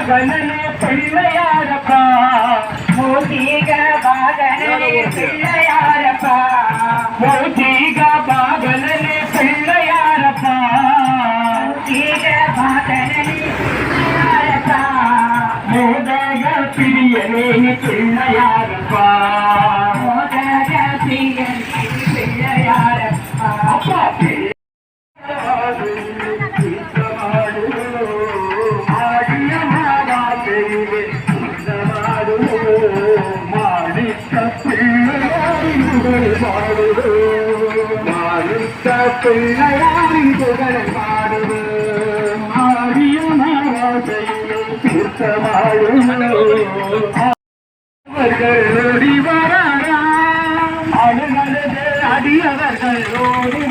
நாகனே பிள்ளையாரப்பா. மூசிக வாகனே பிள்ளையாரப்பா. மோதிக பாகனே பிள்ளையாரப்பா. மூசிக வாகனே பிள்ளையாரப்பா. மோதக பிரியனே பிள்ளையாரின் புகழ் பாடுவோம் ஆடிய அவர்கள் ஓடி வராம் அடியவர்கள் ஓடி